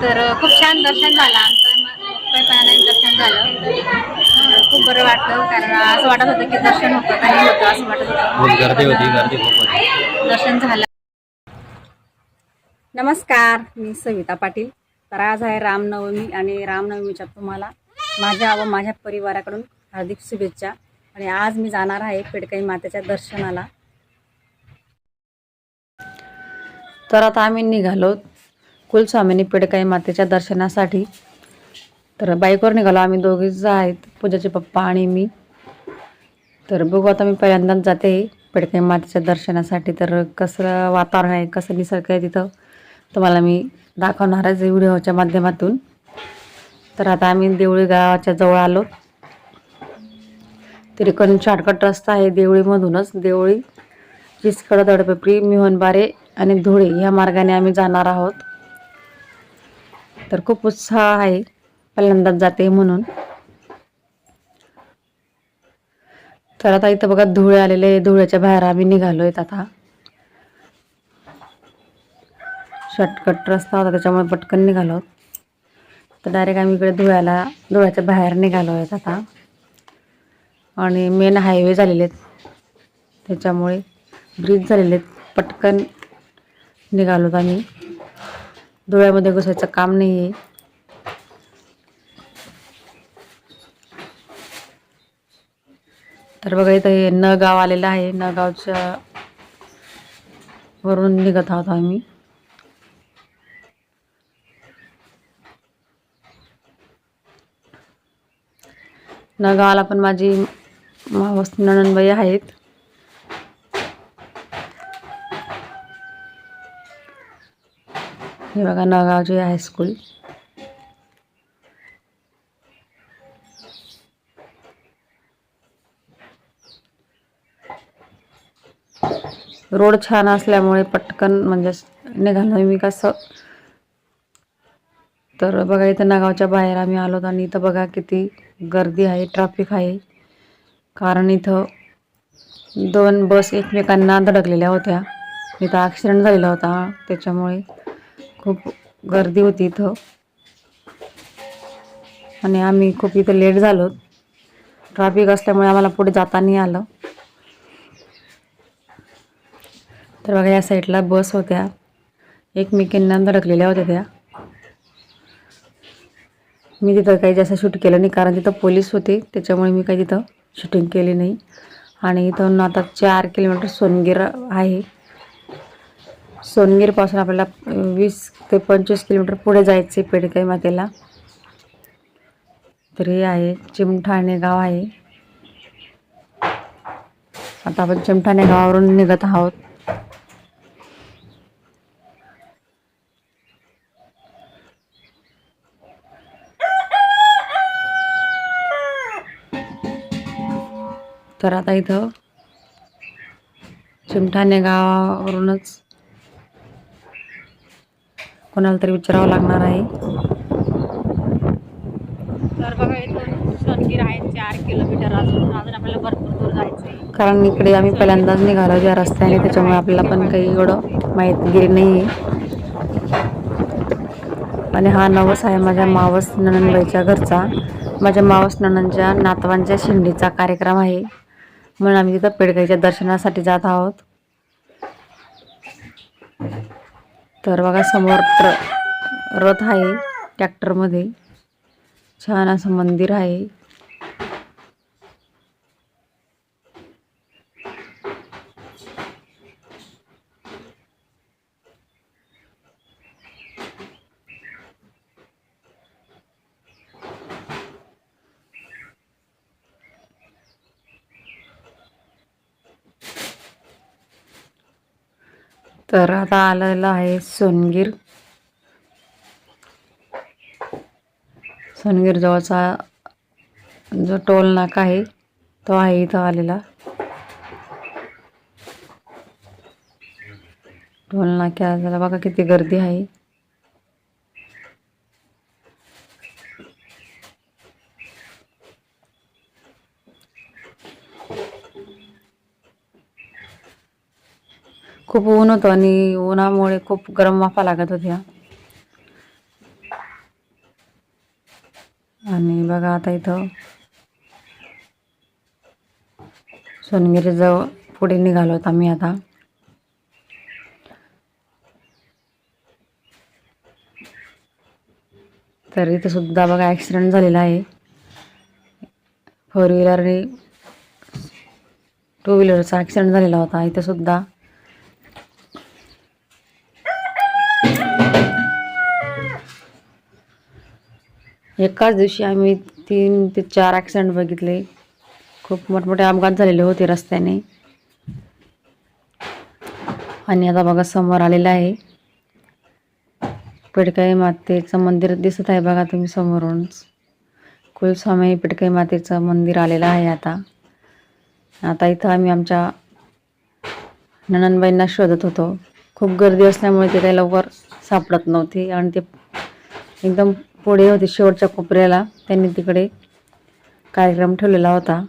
तर खूप छान दर्शन झालं आमचं. मोकळेपणाने दर्शन झालं. खूप बरं वाटलं कारण असं वाटत होतं की दर्शन होतं का नाही होतं असं वाटत होतं. खूप गर्दी होती गर्दी खूप होती. दर्शन झालं. नमस्कार मी सविता पाटील. तर आज आहे रामनवमी आणि रामनवमीच्या तुम्हाला माझ्या व माझ्या परिवाराकडून हार्दिक शुभेच्छा. आणि आज मी जाणार आहे पेडकाई मातेच्या दर्शनाला. तर आता आम्ही निघालो कुलस्वामिनी पिडकाई मातेच्या दर्शनासाठी. तर बाईकवर निघालो. आम्ही दोघीच आहेत. पूजाचे पप्पा आणि मी. तर बघू आता मी पहिल्यांदाच जाते पिडकाई मातेच्या दर्शनासाठी. तर कसं वातावरण आहे कसं निसर्ग आहे तिथं तुम्हाला मी दाखवणार आहे व्हिडिओच्या माध्यमातून. तर आता आम्ही देवळी गावाच्या जवळ आलो. त्रिकोण शॉर्टकट रस्ता आहे देवळीमधूनच. देवळी चिसकड दडपपरी मिहनबारे आणि धुळे या मार्गाने आम्ही जाणार आहोत. तर खूप उत्साह आहे. पहिल्यांदाच जाते म्हणून. तर आता इथं बघा धुळे आलेले धुळ्याच्या बाहेर आम्ही निघालो आहेत आता. शॉर्टकट रस्ता होता त्याच्यामुळे पटकन निघालो. तर डायरेक्ट आम्ही इकडे धुळ्याला धुळ्याच्या बाहेर निघालो आहेत आता. आणि मेन हायवे झालेले आहेत. त्याच्यामुळे ब्रिज झालेले आहेत. पटकन निघालोत आम्ही. डोळ्यामध्ये घुसायचं काम नाही आहे तर बघा इथं हे न गाव आलेलं आहे. न गावच्या वरून निघत आहोत आम्ही. न गावाला पण माझी मावस नणनबाई आहेत. बघा नगावची हायस्कूल रोड छान असल्यामुळे पटकन म्हणजे निघालो मी कसं. तर बघा इथं नागावच्या बाहेर आम्ही आलो आणि इथं बघा किती गर्दी आहे ट्रॅफिक आहे. कारण इथं दोन बस एकमेकांना धडकलेल्या होत्या. इथं ॲक्सिडेंट झालेला होता त्याच्यामुळे खूप गर्दी होती इथं. आणि आम्ही खूप इथं लेट झालो. ट्रॅफिक असल्यामुळे आम्हाला पुढे जाता नाही आलं. तर बघा या साईडला बस होत्या. एकमेकींना धडकलेल्या होत्या त्या. मी तिथं काही जास्त शूट केलं नाही कारण तिथं पोलीस होते. त्याच्यामुळे मी काही तिथं शूटिंग केली नाही. आणि इथून आता चार किलोमीटर सोनगीर आहे. सोनगीरपासून आपल्याला वीस ते पंचवीस किलोमीटर पुढे जायचं आहे पेडकाई मातेला. तर हे आहे चिमठाणे गाव आहे. आता आपण चिमठाणे गावावरून निघत आहोत. तर आता इथं चिमठाणे गावावरूनच कोणाला तरी विचारावं लागणार आहे. तर बघा इथून सोनगीर आहे चार किलोमीटर अजून अजून आपल्याला भरपूर दूर जायचं आहे. कारण इकडे आम्ही पहिल्यांदाच निघालो ज्या रस्त्याने त्याच्यामुळे आपल्याला पण काही एवढं माहितीगिरी नाही आहे आणि हा नवस आहे माझ्या मावस नणंदबाईच्या घरचा. माझ्या मावस नणंदच्या नातवांच्या शिंडीचा कार्यक्रम आहे. म्हणून आम्ही तिथं पेडगाईच्या दर्शनासाठी जात आहोत. तर बघा समोर ट्र रथ आहे ट्रॅक्टरमध्ये. छान असं मंदिर आहे. तर आता आलेलं आहे सोनगीर. सोनगीर जवळचा जो टोल नाका आहे तो आहे इथं आलेला. टोल नाक्याला बघा किती गर्दी आहे. खूप ऊन होतं आणि उन्हामुळे खूप गरम वाफा लागत होत्या. आणि बघा आता इथं सोनगिरीजवळ पुढे निघालो होत आम्ही आता. तर इथं सुद्धा बघा ॲक्सिडेंट झालेला आहे. फोर व्हीलरने टू व्हीलरचा ॲक्सिडेंट झालेला होता. इथं सुद्धा एकाच दिवशी आम्ही तीन ते चार ॲक्सिडेंट बघितले. खूप मोठमोठे अपघात झालेले होते रस्त्याने. आणि आता बघा समोर आलेलं आहे. पिडकाई मातेचं मंदिर दिसत आहे बघा तुम्ही समोरून कुलस्वामी पिडकाई मातेचं मंदिर आलेलं आहे आता. आता इथं आम्ही आमच्या ननंदबाईंना शोधत होतो. खूप गर्दी असल्यामुळे ते काही लवकर सापडत नव्हते आणि ते एकदम पुढे होते शेवटच्या कोपऱ्याला. त्यांनी तिकडे कार्यक्रम ठेवलेला होता.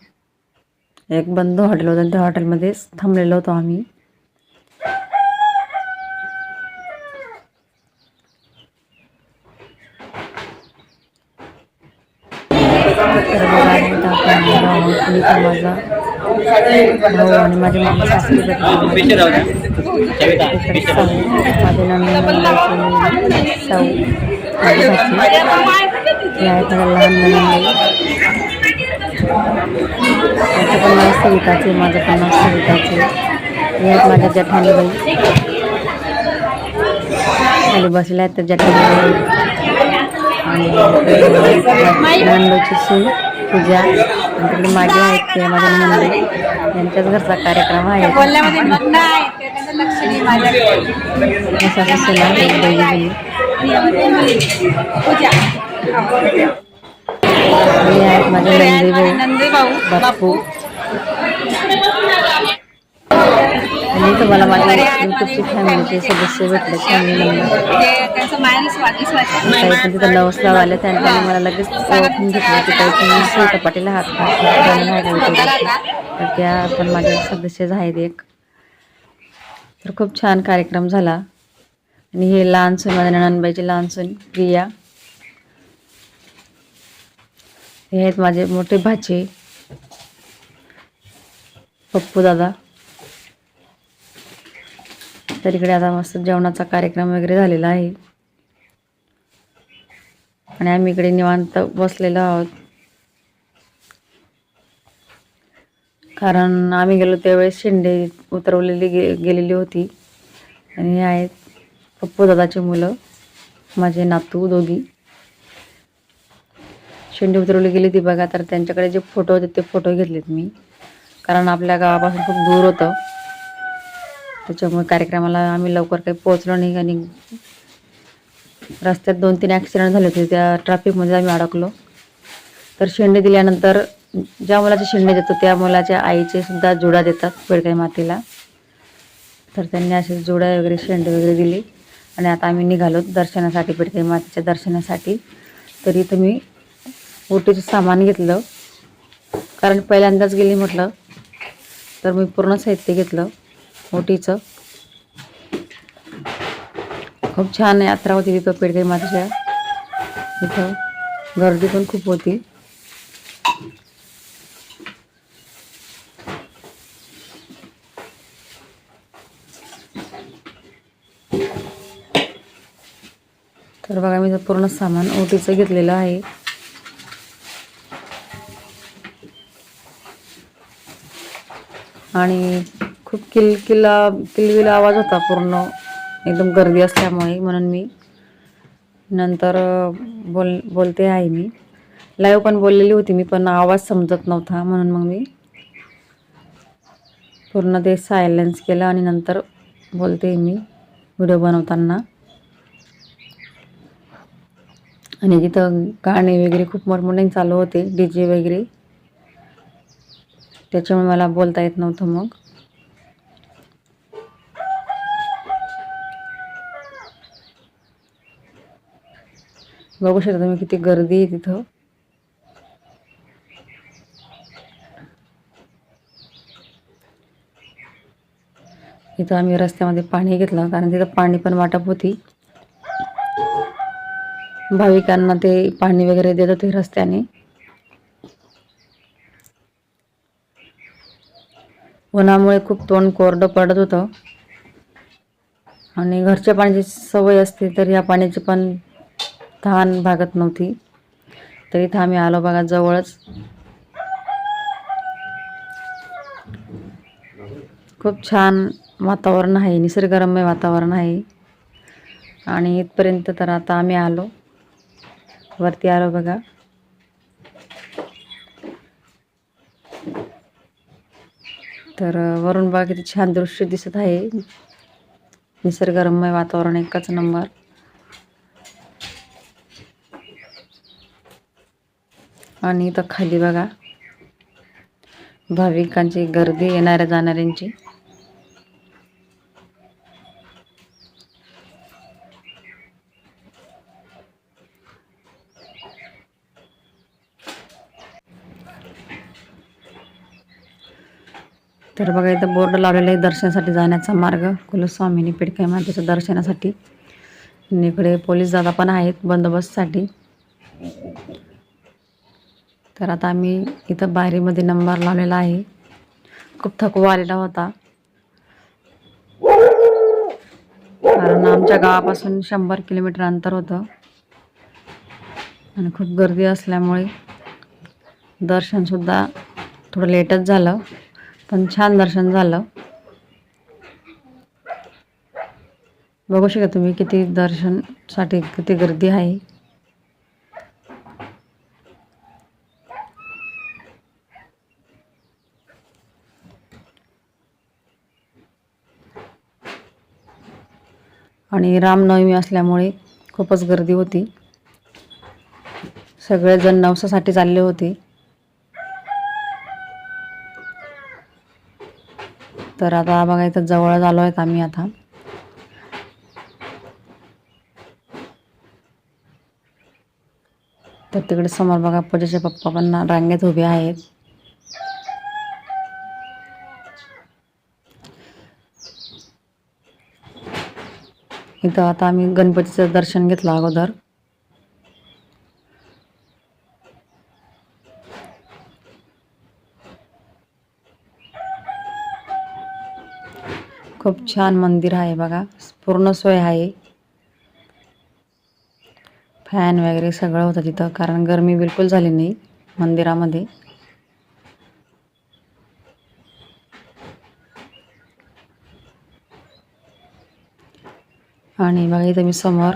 एक बंद हॉटेल होतं त्या हॉटेलमध्येच थांबलेलो होतो आम्ही. माझा आणि माझे मामा सासरे माझे नंदबाईची साऊ माझी लहान पण सविताचे माझं पण नाव सविताचे हे आहेत माझ्या जठानीबाई खाली बसल्या आहेत त्या जठानीबाई आणि नंदूची सून पूजा आणि तिकडे मागे आहेत ते माझ्या नंदी. यांच्याच घरचा कार्यक्रम आहे. बोलण्यामध्ये मग्न आहे ते त्यांचं लक्ष नाही माझ्याकडे. असा बसलेला आहे दोघी जणी. पूजा. आहेत माझे नंदी भाऊ नंदी भाऊ बापू. आणि तुम्हाला माझ्या युट्यूबची फॅमिलीचे सदस्य भेटले फॅमिली मेंबर तिथं आले त्यांनी मला लगेच ओळखून घेतलं की काही तुम्ही सुलता पाटील तर त्या पण माझ्या सदस्यच आहेत एक. तर खूप छान कार्यक्रम झाला. आणि हे लहान सून माझ्या नणंदबाईची लहान सून प्रिया. हे आहेत माझे मोठे भाचे. पप्पू दादा. तर इकडे आता मस्त जेवणाचा कार्यक्रम वगैरे झालेला आहे. आणि आम्ही इकडे निवांत बसलेलो आहोत. कारण आम्ही गेलो त्यावेळेस शेंडे उतरवलेली गे गेलेली होती. आणि हे आहेत पप्पू दादाची मुलं माझे नातू दोघी. शेंडे उतरवली गेली ती बघा तर त्यांच्याकडे जे फोटो होते ते फोटो घेतलेत मी. कारण आपल्या गावापासून खूप दूर होतं. त्याच्यामुळे कार्यक्रमाला आम्ही लवकर काही पोहोचलो नाही आणि रस्त्यात दोन तीन ॲक्सिडेंट झाले होते. त्या ट्रॅफिकमध्ये आम्ही अडकलो. तर शेंडे दिल्यानंतर ज्या मुलाचे शेंडे देतो त्या मुलाच्या आईचे सुद्धा जुडा देतात पेडकाई मातेला. तर त्यांनी असे जुडा वगैरे शेंडे वगैरे दिले. आणि आता आम्ही निघालो दर्शनासाठी पेडकाई मातेच्या दर्शनासाठी. तरी इथं मी ओटीचं सामान घेतलं. कारण पहिल्यांदाच गेली म्हटलं तर मी पूर्ण साहित्य घेतलं. ओटीचं खूप छान यात्रा होती तिथं पेडगाई मातेच्या इथं. गर्दी पण खूप होती. तर बघा मी पूर्ण सामान ओटीचं घेतलेलं आहे. आणि खूप किल किल्ला किलविला आवाज होता पूर्ण. एकदम गर्दी असल्यामुळे म्हणून मी नंतर बोल बोलते आहे मी. लाईव्ह पण बोललेली होती मी पण आवाज समजत नव्हता म्हणून मग मी पूर्ण ते सायलेन्स केलं आणि नंतर बोलते मी व्हिडिओ बनवताना. आणि तिथं गाणे वगैरे खूप मोठमोठे चालू होते डी जे वगैरे. त्याच्यामुळे मला बोलता येत नव्हतं मग. बघू शकता तुम्ही किती गर्दी आहे तिथं. इथं आम्ही रस्त्यामध्ये पाणी घेतलं कारण तिथं पाणी पण वाटप होती. भाविकांना ते पाणी वगैरे देत होते रस्त्याने. उन्हामुळे खूप तोंड कोरडं पडत होतं. आणि घरच्या पाण्याची सवय असते तर या पाण्याची पण तहान भागत नव्हती. तर इथं आम्ही आलो बघा जवळच. खूप छान वातावरण आहे निसर्गरम्य वातावरण आहे. आणि इथपर्यंत तर आता आम्ही आलो. वरती आलो बघा. तर वरून बघा किती छान दृश्य दिसत आहे. निसर्गरम्य वातावरण एकच नंबर. आणि इथं खाली बघा. भाविकांची गर्दी येणाऱ्या जाणाऱ्यांची. तर बघा इथं बोर्ड लावलेला आहे दर्शनासाठी जाण्याचा मार्ग. कुलस्वामिनी पिडकाई मातेच्या दर्शनासाठी. आणि इकडे पोलीस दादा पण आहेत बंदोबस्तसाठी. तर आता आम्ही इथं बारीमध्ये नंबर लावलेला आहे. खूप थकवा आलेला होता. कारण आमच्या गावापासून शंभर किलोमीटर अंतर होतं. आणि खूप गर्दी असल्यामुळे दर्शनसुद्धा थोडं लेटच झालं पण छान दर्शन झालं. बघू शकता तुम्ही किती दर्शनसाठी किती गर्दी आहे. आणि रामनवमी असल्यामुळे खूपच गर्दी होती. सगळेजण नवसासाठी चालले होते. तर आता बघा इथं जवळच आलो आहेत आम्ही आता. तर तिकडे समोर बघा पूजाचे पप्पा पण रांगेत उभे आहेत. इथं आता आम्ही गणपतीचं दर्शन घेतलं अगोदर. खूप छान मंदिर आहे बघा. पूर्ण सोय आहे. फॅन वगैरे सगळं होतं तिथं कारण गरमी बिलकुल झाली नाही मंदिरामध्ये. आणि बघा इथं मी समोर.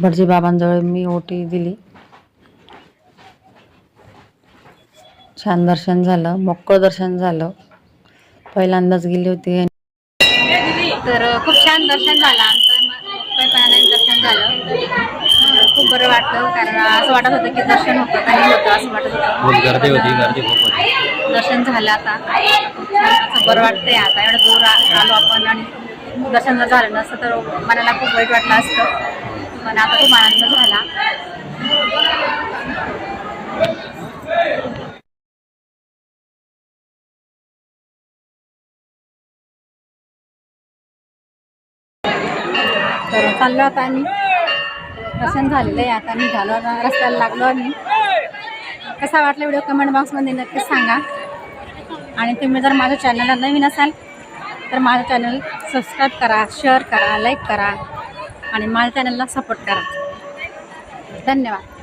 भटजी बाबांजवळ मी ओटी दिली. छान दर्शन झालं मोकळं दर्शन झालं. पहिल्यांदाच गेली होती. तर खूप छान दर्शन झालं. आमचं दर्शन झालं. खूप बरं वाटलं कारण असं वाटत होतं की दर्शन होतं काही होतं असं वाटत होतं. खूप गर्दी होती गर्दी खूप होती. दर्शन झालं आता. असं बरं वाटतंय आता. एवढं दूर आलो आपण आणि दर्शन जर झालं नसतं तर मनाला खूप वाईट वाटलं असतं. पण आता खूप आनंद झाला. तर चाललो आता आम्ही. दर्शन झालेलं आहे. आता निघालो आता रस्त्याला लागलो आम्ही. कसा वाटला व्हिडिओ? कमेंट बॉक्समध्ये नक्कीच सांगा. आणि तुम्ही जर माझ्या चॅनलला नवीन असाल तर माझं चॅनल सबस्क्राईब करा शेअर करा लाईक करा. आणि माझ्या चॅनलला सपोर्ट करा. धन्यवाद.